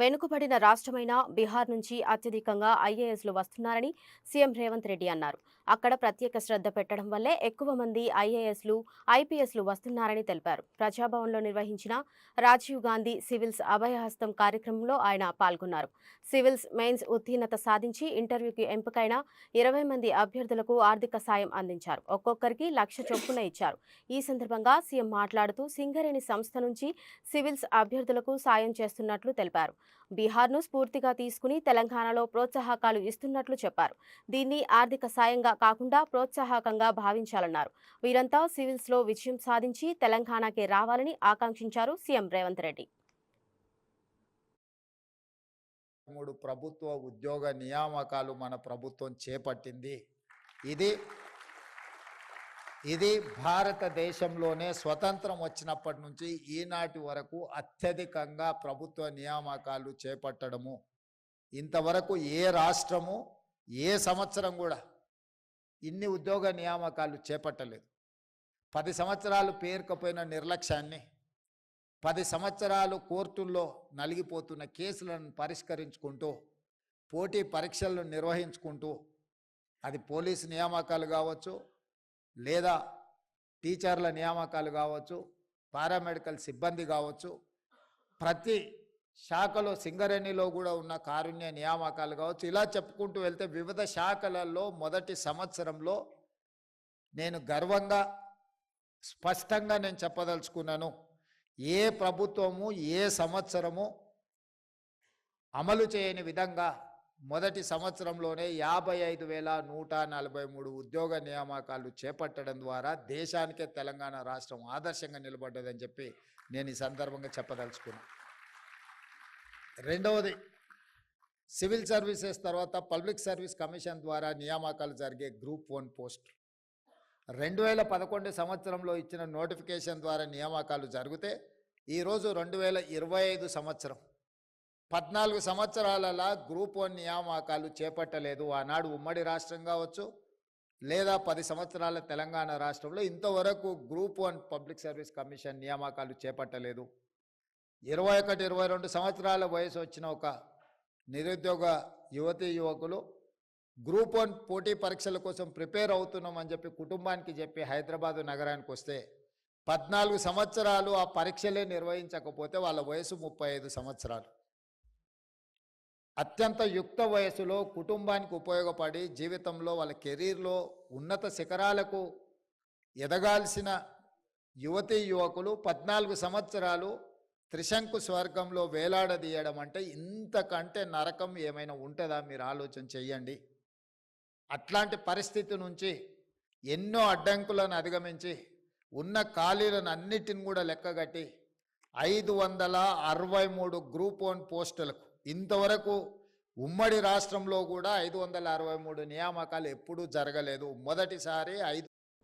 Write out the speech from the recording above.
వెనుకబడిన రాష్ట్రమైన బీహార్ నుంచి అత్యధికంగా ఐఏఎస్లు వస్తున్నారని సీఎం రేవంత్ రెడ్డి అన్నారు. అక్కడ ప్రత్యేక శ్రద్ధ పెట్టడం వల్లే ఎక్కువ మంది ఐఏఎస్లు ఐపీఎస్లు వస్తున్నారని తెలిపారు. ప్రజాభవన్లో నిర్వహించిన రాజీవ్ గాంధీ సివిల్స్ అభయహస్తం కార్యక్రమంలో ఆయన పాల్గొన్నారు. సివిల్స్ మెయిన్స్ ఉత్తీర్ణత సాధించి ఇంటర్వ్యూకి ఎంపికైన ఇరవై మంది అభ్యర్థులకు ఆర్థిక సాయం అందించారు. ఒక్కొక్కరికి లక్ష చొప్పున ఇచ్చారు. ఈ సందర్భంగా సీఎం మాట్లాడుతూ సింగరేణి సంస్థ నుంచి సివిల్స్ అభ్యర్థులకు సాయం చేస్తున్నట్లు తెలిపారు. బీహార్ను స్ఫూర్తిగా తీసుకుని తెలంగాణలో ప్రోత్సాహకాలు ఇస్తున్నట్లు చెప్పారు. దీన్ని ఆర్థిక సాయంగా కాకుండా ప్రోత్సాహకంగా భావించాలన్నారు. వీరంతా సివిల్స్లో విజయం సాధించి తెలంగాణకే రావాలని ఆకాంక్షించారు సీఎం రేవంత్ రెడ్డి. మూడు ప్రభుత్వ ఉద్యోగ నియామకాలు మన ప్రభుత్వం చేపట్టింది. ఇది ఇది భారతదేశంలోనే స్వతంత్రం వచ్చినప్పటి నుంచి ఈనాటి వరకు అత్యధికంగా ప్రభుత్వ నియామకాలు చేపట్టడము. ఇంతవరకు ఏ రాష్ట్రము ఏ సంవత్సరం కూడా ఇన్ని ఉద్యోగ నియామకాలు చేపట్టలేదు. పది సంవత్సరాలు పేరుకపోయిన నిర్లక్ష్యాన్ని పది సంవత్సరాలు కోర్టుల్లో నలిగిపోతున్న కేసులను పరిష్కరించుకుంటూ పోటీ పరీక్షలను నిర్వహించుకుంటూ అది పోలీసు నియామకాలు కావచ్చు లేదా టీచర్ల నియామకాలు కావచ్చు పారామెడికల్ సిబ్బంది కావచ్చు ప్రతి శాఖలో సింగరేణిలో కూడా ఉన్న కారుణ్య నియామకాలు కావచ్చు ఇలా చెప్పుకుంటూ వెళ్తే వివిధ శాఖలలో మొదటి సంవత్సరంలో నేను గర్వంగా స్పష్టంగా నేను చెప్పదలుచుకున్నాను ఏ ప్రభుత్వము ఏ సంవత్సరము అమలు చేయని విధంగా మొదటి సంవత్సరంలోనే యాభై ఐదు వేల నూట నలభై మూడు ఉద్యోగ నియామకాలు చేపట్టడం ద్వారా దేశానికే తెలంగాణ రాష్ట్రం ఆదర్శంగా నిలబడ్డదని చెప్పి నేను ఈ సందర్భంగా చెప్పదలుచుకున్నాను రెండవది సివిల్ సర్వీసెస్ తర్వాత పబ్లిక్ సర్వీస్ కమిషన్ ద్వారా నియామకాలు జరిగే గ్రూప్ వన్ పోస్ట్. రెండు వేల పదకొండు సంవత్సరంలో ఇచ్చిన నోటిఫికేషన్ ద్వారా నియామకాలు జరిగితే ఈరోజు రెండు వేల ఇరవై ఐదు సంవత్సరం. పద్నాలుగు సంవత్సరాలలో గ్రూప్ వన్ నియామకాలు చేపట్టలేదు. ఆనాడు ఉమ్మడి రాష్ట్రం కావచ్చు లేదా పది సంవత్సరాల తెలంగాణ రాష్ట్రంలో ఇంతవరకు group one public service commission నియామకాలు చేపట్టలేదు. ఇరవై ఒకటి ఇరవై రెండు సంవత్సరాల వయసు వచ్చిన ఒక నిరుద్యోగ యువతీ యువకులు గ్రూప్ వన్ పోటీ పరీక్షల కోసం ప్రిపేర్ అవుతున్నామని చెప్పి కుటుంబానికి చెప్పి హైదరాబాదు నగరానికి వస్తే పద్నాలుగు సంవత్సరాలు ఆ పరీక్షలే నిర్వహించకపోతే వాళ్ళ వయసు ముప్పై ఐదు సంవత్సరాలు. అత్యంత యుక్త వయసులో కుటుంబానికి ఉపయోగపడి జీవితంలో వాళ్ళ కెరీర్లో ఉన్నత శిఖరాలకు ఎదగాల్సిన యువతీ యువకులు పద్నాలుగు సంవత్సరాలు త్రిశంకు స్వర్గంలో వేలాడదీయడం అంటే ఇంతకంటే నరకం ఏమైనా ఉంటుందా? మీరు ఆలోచన చెయ్యండి. అట్లాంటి పరిస్థితి నుంచి ఎన్నో అడ్డంకులను అధిగమించి ఉన్న ఖాళీలను అన్నిటిని కూడా లెక్కగట్టి ఐదు వందల అరవై మూడు గ్రూప్ వన్ పోస్టులకు ఇంతవరకు ఉమ్మడి రాష్ట్రంలో కూడా ఐదు వందల అరవై మూడు నియామకాలు ఎప్పుడూ జరగలేదు. మొదటిసారి ఐదు